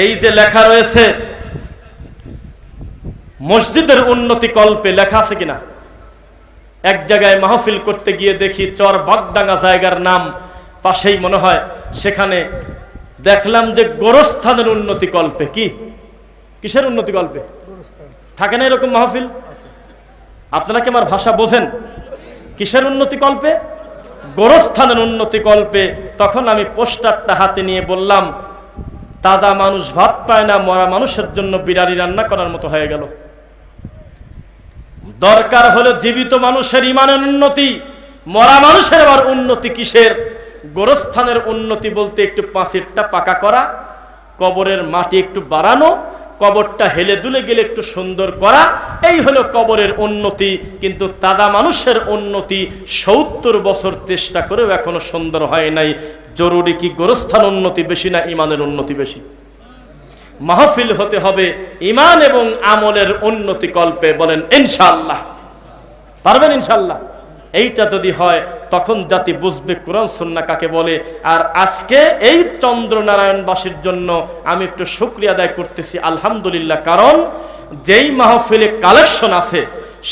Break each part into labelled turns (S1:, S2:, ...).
S1: এই যে লেখা রয়েছে, মসজিদের উন্নতি কল্পে লেখা আছে কিনা? এক জায়গায় মাহফিল করতে গিয়ে দেখি চর বাগডাঙ্গা জায়গার নাম পাশেই মনে হয়, সেখানে দেখলাম যে গোরস্থানের উন্নতি কল্পে। কি? কিসের উন্নতি কল্পে? থাকে না এরকম মাহফিল? আপনারা কি আমার ভাষা বোঝেন? কিসের উন্নতি কল্পে? গোরস্থানের উন্নতি কল্পে। তখন আমি পোস্টারটা হাতে নিয়ে বললাম তাজা মানুষ ভাত পায় না, মরা মানুষের জন্য বিরারি রান্না করার মতো হয়ে গেল। দরকার হলো জীবিত মানুষের ইমানের উন্নতি, মরা মানুষের আবার উন্নতি কিসের? গোরস্থানের উন্নতি বলতে একটু পাঁচেরটা পাকা করা, কবরের মাটি একটু বাড়ানো কবরটা হেলে দুলে গেলে একটু সুন্দর করা, এই হলো কবরের উন্নতি। কিন্তু তাদা মানুষের উন্নতি সত্তর বছর চেষ্টা করেও এখনও সুন্দর হয় নাই। জরুরি কি গোরস্থান উন্নতি বেশি না ইমানের উন্নতি বেশি? মাহফিল হতে হবে ইমান এবং আমলের উন্নতি কল্পে বলেন ইনশাল্লাহ পারবেন ইনশাল্লাহ এইটা যদি হয়, তখন জাতি বুঝবে কোরআন সন্না কাকে বলে। আর আজকে এই চন্দ্রনারায়ণবাসীর জন্য আমি একটু শুক্রিয়া আদায় করতেছি, আলহামদুলিল্লাহ। কারণ যেই মাহফিলে কালেকশন আছে,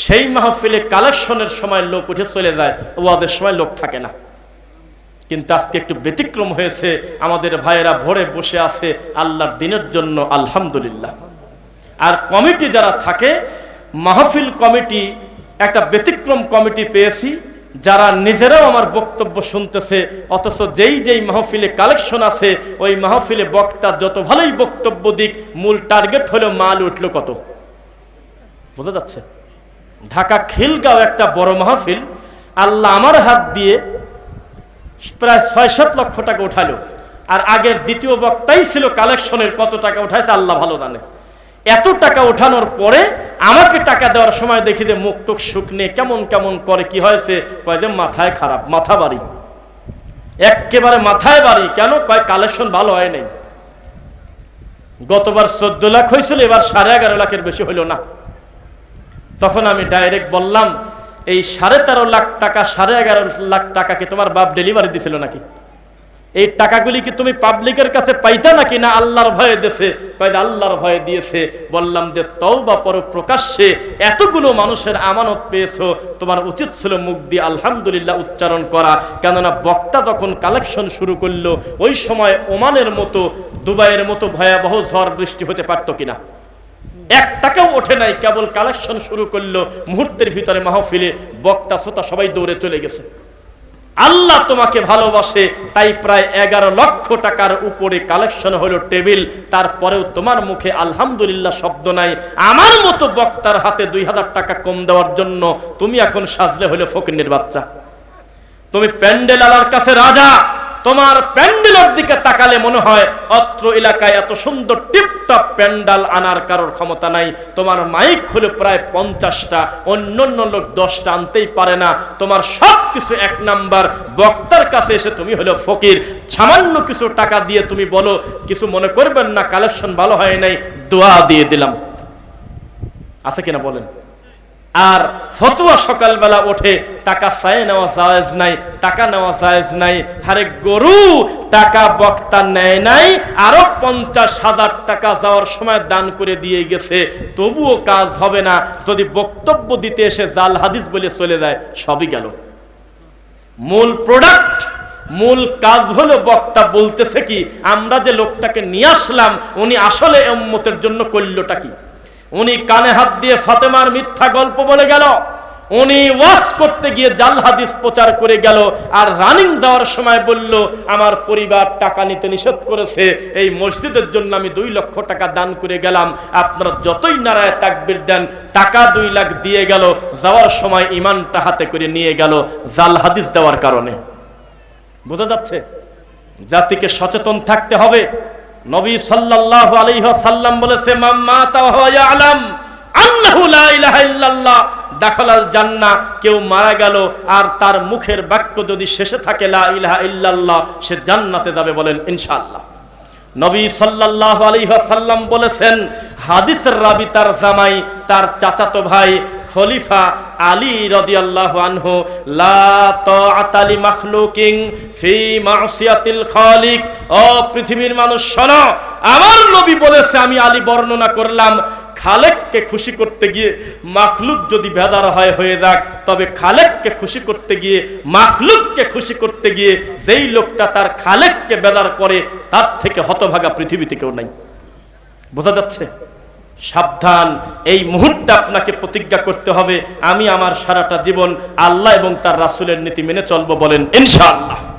S1: সেই মাহফিলে কালেকশনের সময় লোক উঠে চলে যায় ওদের সময় লোক থাকে না। কিন্তু আজকে একটু ব্যতিক্রম হয়েছে, আমাদের ভাইয়েরা ভোরে বসে আছে, আল্লাহর দিনের জন্য, আলহামদুলিল্লাহ। আর কমিটি যারা থাকে, মাহফিল কমিটি একটা ব্যতিক্রম কমিটি পেয়েছি, যারা নিজেরাও আমার বক্তব্য শুনতেছে, অথচ যেই যেই মাহফিলে কালেকশন আছে, ওই মাহফিলে বক্তা যত ভালোই বক্তব্য দিক, মূল টার্গেট হলো মাল উঠল কত? বোঝা যাচ্ছে? ঢাকা খিলগাঁও একটা বড় মাহফিল, আল্লাহ আমার হাত দিয়ে প্রায় ছয় সাত লক্ষ টাকা উঠালো, আর আগের দ্বিতীয় বক্তাই ছিল কালেকশনের কত টাকা উঠাইছে, আল্লাহ ভালো জানে। এত টাকা ওঠানোর পরে আমাকে টাকা দেওয়ার সময় দেখি যে মুখ টুক শুকনে কেমন কেমন করে কি হয়েছে, কয় যে মাথায় খারাপ, মাথা বাড়ি। একেবারে মাথায় বাড়ি, কেন? কয় কালেকশন ভালো হয় নাই। গতবার চোদ্দ লাখ হয়েছিল, এবার সাড়ে এগারো লাখের বেশি হইল না। তখন আমি ডাইরেক্ট বললাম, এই সাড়ে তেরো লাখ টাকা, সাড়ে এগারো লাখ টাকাকে তোমার বাপ ডেলিভারি দিছিল নাকি? এই টাকাগুলি কি তুমি পাবলিকের কাছে পাইতা নাকি না আল্লাহর ভয়ে দেশে আল্লাহর ভয়ে দিয়েছে? বললাম যে তও বা পর প্রকাশ্যে। এতগুলো মানুষের আমানত পেয়েছ, তোমার উচিত ছিল মুখ দিয়ে আলহামদুলিল্লাহ উচ্চারণ করা। কেননা বক্তা যখন কালেকশন শুরু করল, ওই সময় ওমানের মতো, দুবাইয়ের মতো ভয়াবহ ঝড় বৃষ্টি হতে পারতো কিনা? এক টাকাও ওঠে নাই, কেবল কালেকশন শুরু করল, মুহূর্তের ভিতরে মাহফিলে বক্তা, শ্রোতা সবাই দৌড়ে চলে গেছে। আল্লাহ তোমাকে ভালোবাসে, তাই প্রায় এগারো লক্ষ টাকার উপরে কালেকশন হলো টেবিল। তারপরেও তোমার মুখে আলহামদুলিল্লাহ শব্দ নাই। আমার মতো বক্তার হাতে দুই হাজার টাকা কম দেওয়ার জন্য তুমি এখন সাজলে হলে ফকিনের বাচ্চা। তুমি প্যান্ডেল আলার কাছে রাজা। তোমার প্যান্ডেলের দিকে তাকালে মনে হয় অত্র এলাকায় এত সুন্দর টিপটপ প্যান্ডাল আনার কারোর ক্ষমতা নাই। তোমার মাইক হলো প্রায় পঞ্চাশটা অন্য অন্য লোক দশটা আনতেই পারে না। তোমার সব কিছু এক নাম্বার। বক্তার কাছে এসে তুমি হলো ফকির। সামান্য কিছু টাকা দিয়ে তুমি বলো, কিছু মনে করবেন না, কালেকশন ভালো হয় নাই, দোয়া দিয়ে দিলাম। আছে কিনা বলেন? আর ফতুয়া সকালবেলা ওঠে, টাকা চায় নেওয়া জায়েজ নাই, টাকা নেওয়া জায়েজ নাই। হারে গরু, টাকা বক্তা নেয় নাই, আরও পঞ্চাশ হাজার টাকা যাওয়ার সময় দান করে দিয়ে গেছে। তবুও কাজ হবে না। যদি বক্তব্য দিতে এসে জাল হাদিস বলে চলে যায়, সবই গেল। মূল প্রোডাক্ট মূল কাজ হলো বক্তা বলতেছে কি, আমরা যে লোকটাকে নিয়ে আসলাম, উনি আসলে এম্মতের জন্য করলোটা কি? উনি কানে হাত দিয়ে ফাতেমার মিথ্যা গল্প বলে গেল। উনি ওয়াশ করতে গিয়ে জাল হাদিস প্রচার করে গেল আর রানিং যাওয়ার সময় বলল, আমার পরিবার টাকা নিতে নিষেধ করেছে, এই মসজিদের জন্য আমি দুই লক্ষ টাকা দান করে গেলাম। আপনারা যতই নারায় তাকবির দেন, টাকা দুই লাখ দিয়ে গেল। যাওয়ার সময় ইমানটা হাতে করে নিয়ে গেল জাল হাদিস দেওয়ার কারণে। বোঝা যাচ্ছে? জাতিকে সচেতন থাকতে হবে। নবী সাল্লাল্লাহু আলাইহি ওয়াসাল্লাম বলেছে মান মাতা ওয়া ইয়ালাম আন্নাহু লা ইলাহা ইল্লাল্লাহ। দাখালাল জান্নাহ, কেউ মারা গেল আর তার মুখের বাক্য যদি শেষে থাকে, লা ইলাহা ইল্লাল্লাহ, সে জান্নাতে যাবে বলেন, ইনশাআল্লাহ। নবী সাল্লাল্লাহু আলাইহি ওয়াসাল্লাম বলেছেন, হাদিসের রাবি তার জামাই, তার চাচাতো ভাই খলিফা আলী রাদিয়াল্লাহু আনহু, লা তাআতা লি মাখলুকিন ফি মাসিয়াতিল খালিক। ও পৃথিবীর মানুষ, শোনো, আমার নবী বলেছে, আমি আলী বর্ণনা করলাম, খালেককে খুশি করতে গিয়ে মাখলুক যদি বেদার হয়, হয়ে যাক। তবে খালেককে খুশি করতে গিয়ে, মাখলুককে খুশি করতে গিয়ে যেই লোকটা তার খালেককে বেদার করে, তার থেকে হতভাগা পৃথিবীতে কেউ নাই। বোঝা যাচ্ছে? সাবধান, এই মুহূর্তে আপনাকে প্রতিজ্ঞা করতে হবে, আমি আমার সারাটা জীবন আল্লাহ এবং তার রাসুলের নীতি মেনে চলবো বলেন, ইনশাআল্লাহ।